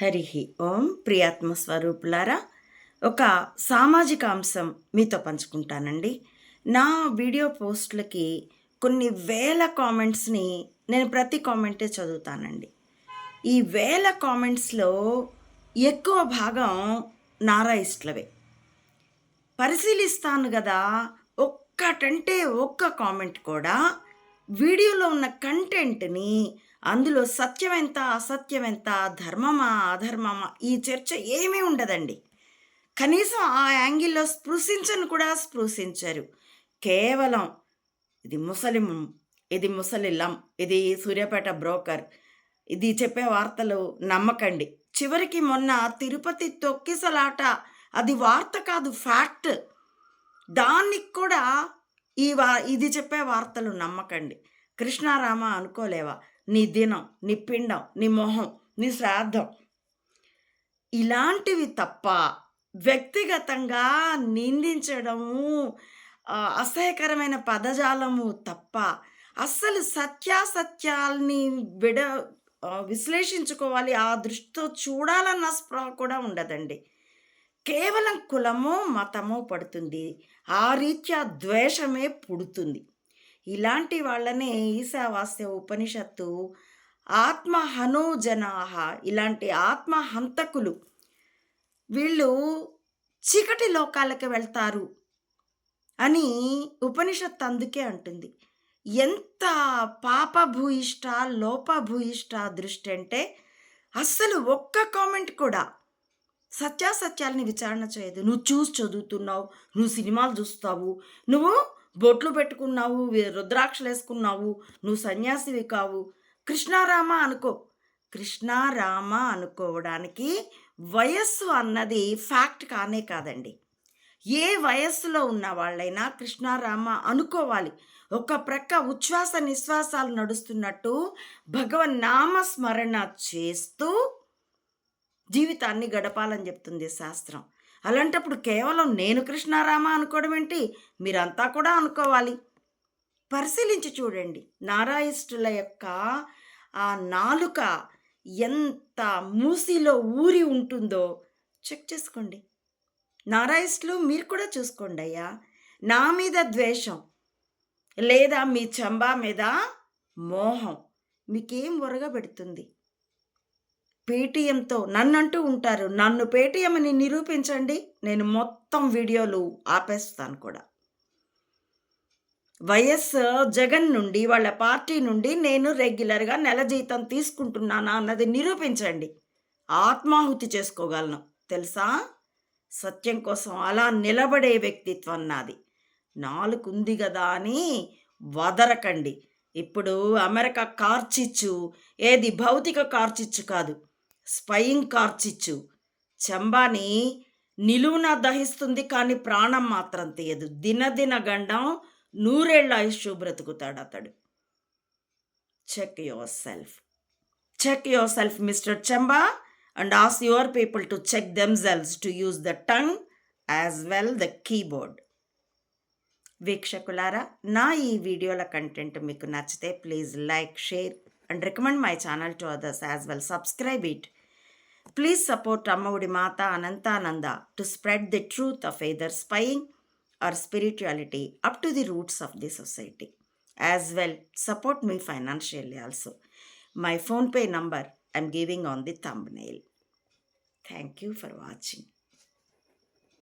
హరి ఓం ప్రియాత్మ స్వరూపులారా ఒక సామాజిక అంశం మీతో పంచుకుంటానండి. నా వీడియో పోస్టులకి కొన్ని వేల కామెంట్స్ని నేను ప్రతి కామెంటే చదువుతానండి. ఈ వేల కామెంట్స్లో ఎక్కువ భాగం నారాయిస్టులవే. పరిశీలిస్తాను కదా ఒక్కటంటే ఒక్క కామెంట్ కూడా వీడియోలో ఉన్న కంటెంట్ని అందులో సత్యమెంత అసత్యమెంత ధర్మమా అధర్మమా ఈ చర్చ ఏమీ ఉండదండి. కనీసం ఆ యాంగిల్లో స్పృశించను కూడా స్పృశించరు. కేవలం ఇది ముసలిం ఇది ముసలిల్లం ఇది సూర్యాపేట బ్రోకర్ ఇది చెప్పే వార్తలు నమ్మకండి. చివరికి మొన్న తిరుపతి తొక్కిసలాట అది వార్త కాదు ఫ్యాక్ట్. దానికి కూడా ఈ వా ఇది చెప్పే వార్తలు నమ్మకండి. కృష్ణారామ అనుకోలేవా? నీ దినం నీ పిండం నీ మొహం నీ శ్రాద్ధం. ఇలాంటివి తప్ప వ్యక్తిగతంగా నిందించడము అసహ్యకరమైన పదజాలము తప్ప అస్సలు సత్యాసత్యాల్ని విడ విశ్లేషించుకోవాలి ఆ దృష్టితో చూడాలన్న స్పృహ కూడా ఉండదండి. కేవలం కులమో మతమో పడుతుంది. ఆ రీత్యా ద్వేషమే పుడుతుంది. ఇలాంటి వాళ్ళనే ఈశావాస్య ఉపనిషత్తు ఆత్మ హనోజనాహ ఇలాంటి ఆత్మ హంతకులు వీళ్ళు చీకటి లోకాలకి వెళ్తారు అని ఉపనిషత్తు అందుకే అంటుంది. ఎంత పాపభూయిష్ట లోపభూయిష్ట దృష్టి అంటే అస్సలు ఒక్క కామెంట్ కూడా సత్యాసత్యాలని విచారణ చేయదు. నువ్వు చూసి చదువుతున్నావు నువ్వు సినిమాలు చూస్తావు నువ్వు బొట్లు పెట్టుకున్నావు రుద్రాక్షలు వేసుకున్నావు నువ్వు సన్యాసివి కావు. కృష్ణారామ అనుకో. కృష్ణారామ అనుకోవడానికి వయస్సు అన్నది ఫ్యాక్ట్ కానే కాదండి. ఏ వయస్సులో ఉన్న వాళ్ళైనా కృష్ణారామ అనుకోవాలి. ఒక ప్రక్క ఉచ్ఛ్వాస నిశ్వాసాలు నడుస్తున్నట్టు భగవన్ నామస్మరణ చేస్తూ జీవితాన్ని గడపాలని చెప్తుంది శాస్త్రం. అలాంటప్పుడు కేవలం నేను కృష్ణారామ అనుకోవడం ఏంటి? మీరంతా కూడా అనుకోవాలి. పరిశీలించి చూడండి. నారాయిష్టుల యొక్క ఆ నాలుక ఎంత మూసిలో ఊరి ఉంటుందో చెక్ చేసుకోండి. నారాయిస్టులు మీరు కూడా చూసుకోండి అయ్యా. నా మీద ద్వేషం లేదా మీ చంబా మీద మోహం మీకేం పెడుతుంది పేటీఎంతో నన్నంటూ ఉంటారు. నన్ను పేటీఎంని నిరూపించండి. నేను మొత్తం వీడియోలు ఆపేస్తాను కూడా. వైఎస్ జగన్ నుండి వాళ్ళ పార్టీ నుండి నేను రెగ్యులర్గా నెల జీతం తీసుకుంటున్నానా అన్నది నిరూపించండి. ఆత్మాహుతి చేసుకోగలను. తెలుసా? సత్యం కోసం అలా నిలబడే వ్యక్తిత్వం నాది. నాలుగుంది కదా అని వదరకండి. ఇప్పుడు అమెరికా కార్చిచ్చు. ఏది భౌతిక కార్చిచ్చు కాదు. స్పయింగ్ కార్చిచ్చు చెంబాని నిలువున దహిస్తుంది కానీ ప్రాణం మాత్రం తీయదు. దినదిన గండం నూరేళ్ళ ఆయుష్ బ్రతుకుతాడు అతడు. Check yourself check yourself mister Chemba and ask your people to check themselves to use the tongue as well the keyboard వీక్షకులారా నా ఈ వీడియోల కంటెంట్ మీకు నచ్చితే please like share and recommend my channel to others as well subscribe it Please support Ammavudi Mata Anantananda to spread the truth of either spying or spirituality up to the roots of the society. As well, support me financially also. My phone pay number I'm giving on the thumbnail. Thank you for watching.